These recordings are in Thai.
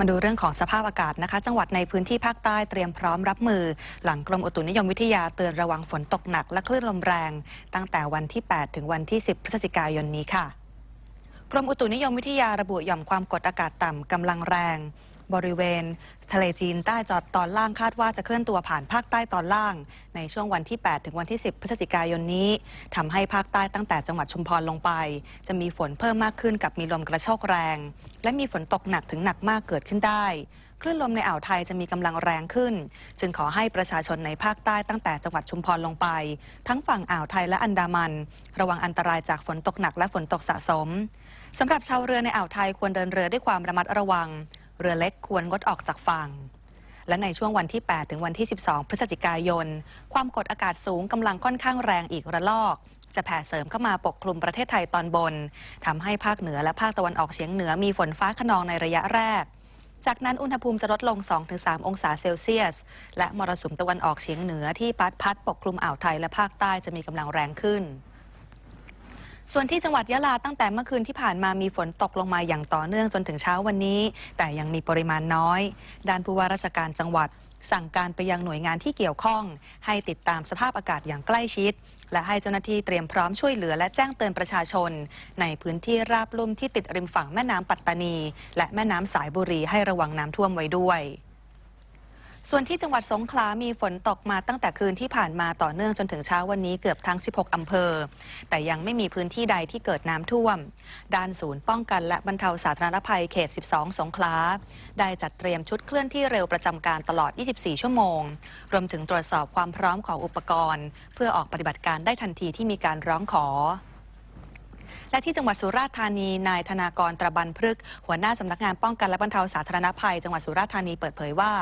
มาดูเรื่องของสภาพอากาศนะคะ จังหวัดในพื้นที่ภาคใต้เตรียมพร้อมรับมือ หลังกรมอุตุนิยมวิทยาเตือนระวังฝนตกหนักและคลื่นลมแรง ตั้งแต่วันที่ 8 ถึงวันที่ 10 พฤศจิกายนนี้ค่ะ กรมอุตุนิยมวิทยาระบุหย่อมความกดอากาศต่ำกำลังแรง บริเวณ ทะเลจีนใต้จอดตอนล่างคาดว่าจะเคลื่อนตัวผ่านภาคใต้ตอนล่าง ในช่วงวันที่ 8 ถึงวันที่ 10 พฤศจิกายนนี้ทำให้ภาคใต้ตั้งแต่จังหวัดชุมพรลงไป จะมีฝนเพิ่มมากขึ้นกับมีลมกระโชกแรง และมีฝนตกหนักถึงหนักมากเกิดขึ้นได้คลื่นลมในอ่าวไทยจะมีกำลังแรงขึ้น จึงขอให้ประชาชนในภาคใต้ตั้งแต่จังหวัดชุมพรลงไป ทั้งฝั่งอ่าวไทยและอันดามัน ระวังอันตรายจากฝนตกหนักและฝนตกสะสมสำหรับชาวเรือในอ่าวไทยควรเดินเรือด้วยความระมัดระวัง เรือเล็กควรงดออกจากฝั่ง และในช่วงวันที่ 8 ถึงวันที่ 12 พฤศจิกายน ความกดอากาศสูงกำลังค่อนข้างแรงอีกระลอก จะแผ่เสริมเข้ามาปกคลุมประเทศไทยตอนบนทำให้ภาคเหนือและภาคตะวันออกเฉียงเหนือมีฝนฟ้าขนองในระยะแรกจากนั้นอุณหภูมิจะลดลง 2-3 องศาเซลเซียส และมรสุมตะวันออกเฉียงเหนือที่พัดพัดปกคลุมอ่าวไทยและภาคใต้จะมีกำลังแรงขึ้น ส่วนที่จังหวัดยะลาตั้งแต่เมื่อคืนที่ผ่านมามีฝนตกลงมาอย่างต่อเนื่องจนถึงเช้าวันนี้ แต่ยังมีปริมาณน้อย ด้านผู้ว่าราชการจังหวัด สั่งการไปยังหน่วยงานที่เกี่ยวข้อง ให้ติดตามสภาพอากาศอย่างใกล้ชิด และให้เจ้าหน้าที่เตรียมพร้อมช่วยเหลือและแจ้งเตือนประชาชน ในพื้นที่ราบลุ่มที่ติดริมฝั่งแม่น้ำปัตตานี และแม่น้ำสายบุรีให้ระวังน้ำท่วมไว้ด้วย ส่วนที่จังหวัดสงขลามีฝนตกมาตั้งแต่คืนที่ผ่านมาต่อเนื่องจนถึงเช้าวันนี้เกือบทั้ง 16 อำเภอ แต่ยังไม่มีพื้นที่ใดที่เกิดน้ำท่วม ด้านศูนย์ป้องกันและบรรเทาสาธารณภัยเขต 12 สงขลา ได้จัดเตรียมชุดเคลื่อนที่เร็วประจำการตลอด 24 ชั่วโมง รวมถึงตรวจสอบความพร้อมของอุปกรณ์ เพื่อออกปฏิบัติการได้ทันทีที่มีการร้องขอและที่จังหวัดสุราษฎร์ธานี นายธนากรตระบันพฤกษ์หัวหน้าสำนักงานป้องกันและบรรเทาสาธารณภัย จังหวัดสุราษฎร์ธานีเปิดเผยว่า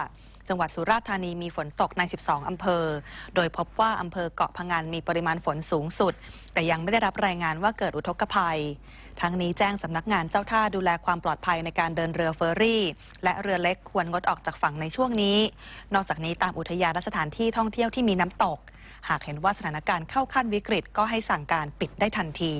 จังหวัดสุราษฎร์ธานีมีฝนตกใน 12 อำเภอ โดยพบว่าอำเภอเกาะพะงันมีปริมาณฝนสูงสุด แต่ยังไม่ได้รับรายงานว่าเกิดอุทกภัย ทั้งนี้แจ้งสำนักงานเจ้าท่าดูแลความปลอดภัยในการเดินเรือเฟอร์รี่ และเรือเล็กควรงดออกจากฝั่งในช่วงนี้ นอกจากนี้ตามอุทยานและสถานที่ท่องเที่ยวที่มีน้ำตก หากเห็นว่าสถานการณ์เข้าขั้นวิกฤต ก็ให้สั่งการปิดได้ทันที